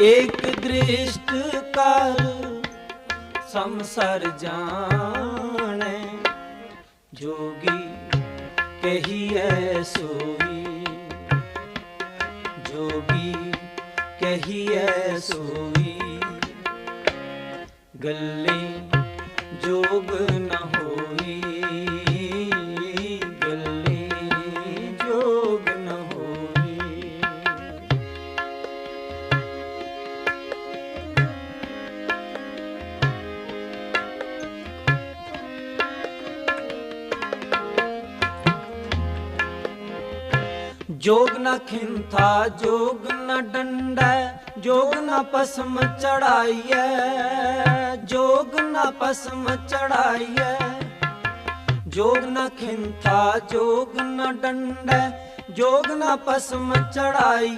ਏਕ ਦ੍ਰਿਸ਼ਟ ਕਰ ਸੰਸਰ ਜਾਣੈ, ਜੋਗੀ ਕਹੀਐ ਸੋਈ। ਜੋਗੀ ਕਹੀਐ ਸੋਈ। ਗੱਲੇ ਜੋਗ ਨ ਹੋਈ। ਜੋਗ ਨਾ ਖਿੰਥਾ, ਜੋਗ ਨਾ ਡੰਡਾ, ਜੋਗ ਨ ਪਸਮ ਚੜਾਈਐ, ਜੋਗ ਨਾ ਪਸਮ ਚੜਾਈਐ। ਜੋਗ ਨਾ ਖਿੰਥਾ, ਜੋਗ ਨਾ ਡੰਡਾ, ਜੋਗ ਨ ਪਸਮ ਚੜਾਈ